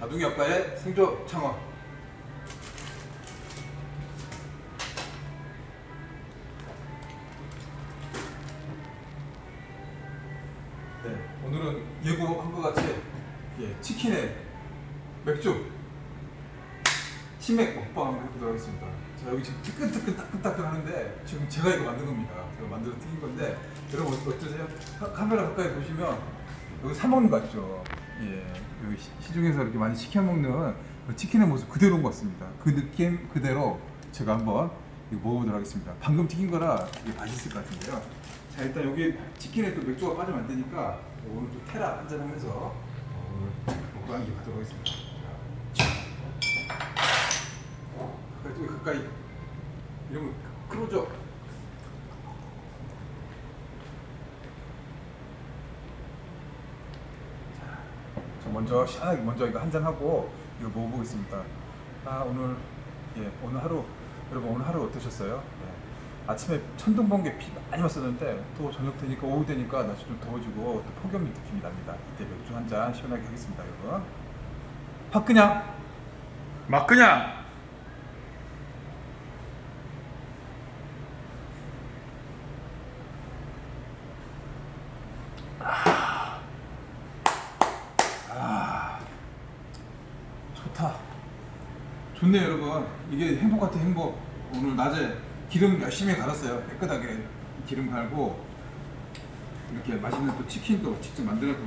다둥이 아빠의 생조 창원. 네, 오늘은 예고한 것 같이 예, 치킨에 맥주 치맥 먹방 한번 해보도록 하겠습니다. 자 여기 지금 뜨끈뜨끈 따끈따끈 하는데 지금 제가 이거 만든 겁니다. 제가 만들어 튀긴 건데 여러분 어떠- 어떠세요? 카- 카메라 가까이 보시면 여기 사 먹는 거 같죠? 예, 여기 시- 시중에서 이렇게 많이 시켜 먹는 그 치킨의 모습 그대로인 것 같습니다. 그 느낌 그대로 제가 한번 이거 먹어보도록 하겠습니다. 방금 튀긴 거라 이게 맛있을 것 같은데요. 자 일단 여기 치킨에 또 맥주가 빠지면 안 되니까 오늘 또 테라 한잔 하면서 어, 오늘 먹고 한개 가도록 하겠습니다. 자. 가까이 또 가까이 이런 거 크로저 먼저 시원하게 먼저 이거 한 잔 하고 이거 먹어보겠습니다. 아 오늘 예 오늘 하루 여러분 오늘 하루 어떠셨어요? 예. 아침에 천둥 번개 비 많이 왔었는데 또 저녁 되니까 오후 되니까 날씨 좀 더워지고 또 폭염 느낌이 납니다. 이때 맥주 한 잔 시원하게 하겠습니다, 여러분. 확 그냥 막 그냥 아 좋다 좋네요 여러분. 이게 행복 같아 행복. 오늘 낮에 기름 열심히 갈았어요. 깨끗하게 기름 갈고 이렇게 맛있는 또 치킨도 직접 만들어서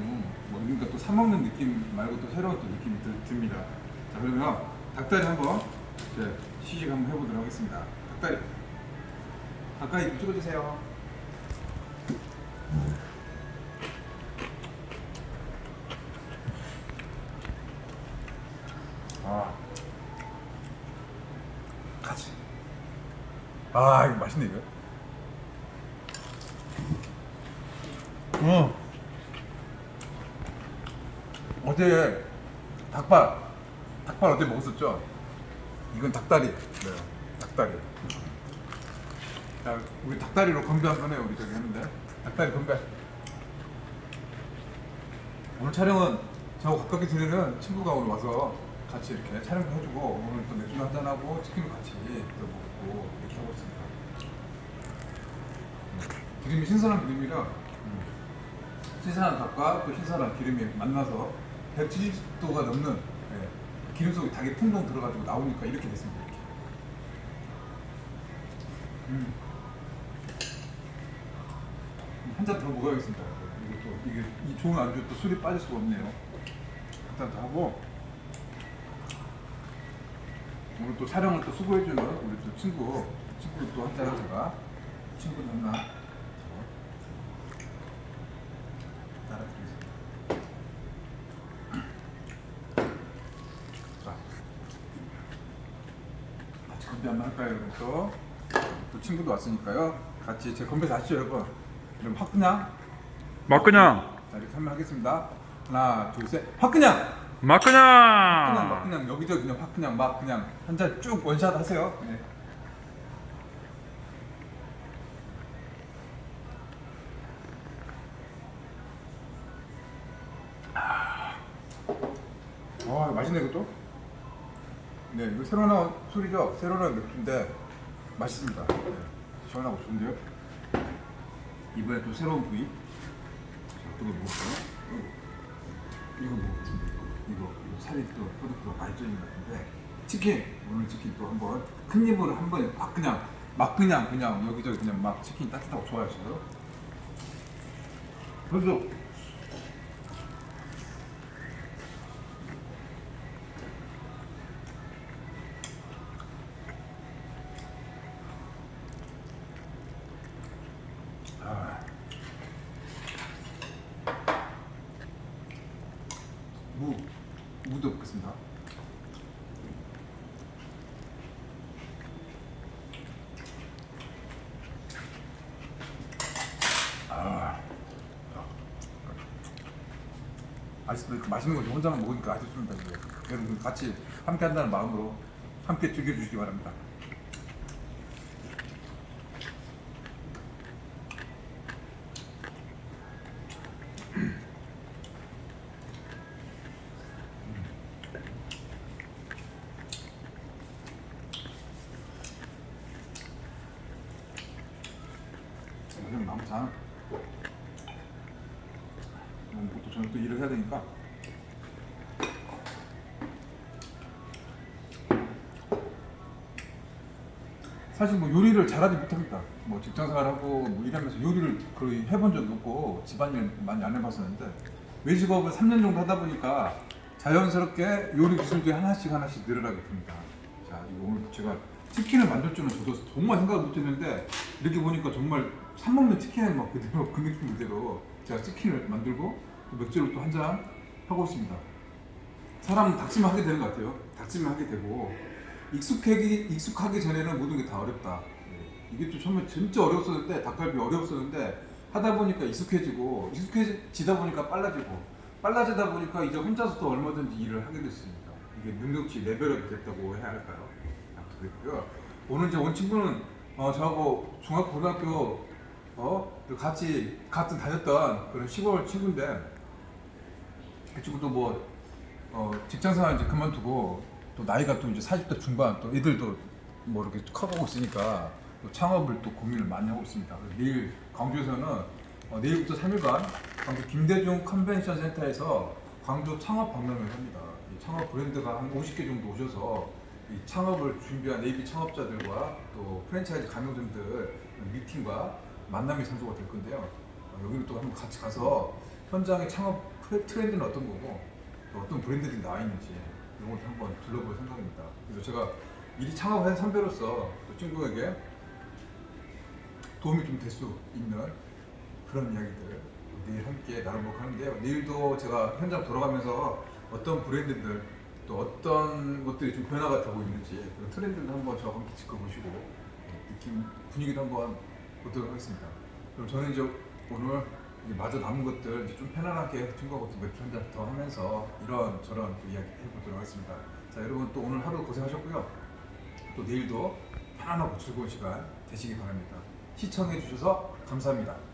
먹으니까 또 사 먹는 느낌 말고 또 새로운 또 느낌이 들, 듭니다. 자 그러면 닭다리 한번 이제 시식 한번 해보도록 하겠습니다. 닭다리. 가까이 좀 찍어주세요 아 이거 맛있네 이거. 음. 어제 닭발 닭발 어제 먹었었죠? 이건 닭다리. 네 닭다리. 자 우리 닭다리로 건배 한번 해요 우리 저기 했는데. 닭다리 건배. 오늘 촬영은 저하고 가깝게 지내는 친구가 오늘 와서 같이 이렇게 촬영도 해주고 오늘 또 맥주 한잔하고 치킨도 같이 또 먹고 이렇게 하고 있습니다. 음. 기름이 신선한 기름이라 음, 신선한 닭과 또 신선한 기름이 만나서 170도가 넘는 예, 기름 속에 닭이 풍덩 들어가지고 나오니까 이렇게 됐습니다. 이렇게. 음. 한 잔 더 먹어야겠습니다. 또 이게 이 좋은 안주 또 술이 빠질 수가 없네요. 한잔더 하고 오늘 또 촬영을 또 수고해주는 우리 또 친구 친구 또 한잔 하다가 친구 만나 따라드리겠습니다. 자, 같이 건배 한번 할까요, 여러분 또? 또 친구도 왔으니까요. 같이 제 건배 다시죠, 여러분. 그럼 확 그냥 막 그냥 자 이렇게 한번 하겠습니다. 하나, 둘, 셋, 확 그냥. 막 그냥 막 그냥 그냥 여기저기 그냥 확 그냥 막 그냥 한 잔 쭉 원샷 하세요. 네. 아, 아, 맛있네 이것도. 네, 이거 새로 나온 술이죠. 새로 나온 맥주인데 맛있습니다. 네, 시원하고 좋은데요. 이번에 또 새로운 부위. 자, 거 먹을까요? 이거. 이거, 살이 또 많이 쪄진 것 같은데 치킨 오늘 치킨 또 한번 큰 입으로 한 번에 막 그냥 막 그냥 그냥 여기저기 그냥 막 치킨 따뜻하고 좋아하셔요. 그래서 아직도 이렇게 맛있는 거 혼자만 먹으니까 아쉽습니다. 여러분 같이 함께 한다는 마음으로 함께 즐겨주시기 바랍니다. 선생님 음, 또 저는 또 일을 해야 되니까. 사실 뭐 요리를 잘하지 못합니다. 뭐 직장 생활하고 뭐 일하면서 요리를 거의 해본 적이 없고 집안일 많이 안 해봤었는데 외식업을 3년 정도 하다 보니까 자연스럽게 요리 기술들이 하나씩 하나씩 늘어나게 됩니다. 자, 이거 오늘 제가 치킨을 만들 줄은 저도 정말 생각을 못했는데 이렇게 보니까 정말 산 먹는 치킨을 막 그대로 그 느낌 그대로 제가 치킨을 만들고 또 맥주를 또 한 잔 하고 있습니다. 사람은 닥치면 하게 되는 것 같아요. 닥치면 하게 되고 익숙하기 익숙하기 전에는 모든 게 다 어렵다. 예. 이게 또 처음에 진짜 어려웠었는데 닭갈비 어려웠었는데 하다 보니까 익숙해지고 익숙해지다 보니까 빨라지고 빨라지다 보니까 이제 혼자서도 얼마든지 일을 하게 됐습니다. 이게 능력치 레벨업이 됐다고 해야 할까요? 그랬고요. 오늘 이제 온 친구는 어, 저하고 중학교 고등학교 어 같이 같은 다녔던 그런 시골 친구인데 그 친구도 뭐 어, 직장생활 이제 그만두고 또 나이가 또 이제 40대 중반 또 애들도 뭐 이렇게 커가고 있으니까 또 창업을 또 고민을 많이 하고 있습니다. 내일 광주에서는 어, 내일부터 3일간 광주 김대중 컨벤션 센터에서 광주 창업 박람회를 합니다. 이 창업 브랜드가 한 50개 정도 오셔서 이 창업을 준비한 AB 창업자들과 또 프랜차이즈 가맹점들 미팅과 만남이 선도가 될 건데요. 어, 여기를 또 한번 같이 가서 현장의 창업 트레- 트렌드는 어떤 거고 또 어떤 브랜드들이 나와 있는지 이런 것도 한번 둘러볼 생각입니다. 그래서 제가 미리 창업한 선배로서 또 친구에게 도움이 좀 될 수 있는 그런 이야기들 내일 함께 나눠보고 하는데요. 내일도 제가 현장 돌아가면서 어떤 브랜드들 또 어떤 것들이 좀 변화가 되고 있는지 그런 트렌드도 한번 저와 함께 지켜보시고 네, 느낌 분위기도 한번 보도록 하겠습니다. 그럼 저는 이제 오늘 이제 마저 남은 것들 좀 편안하게 또 맥주 한잔 더 하면서 이런 저런 또 이야기 해보도록 하겠습니다. 자 여러분 또 오늘 하루 고생하셨고요. 또 내일도 편안하고 즐거운 시간 되시기 바랍니다. 시청해 주셔서 감사합니다.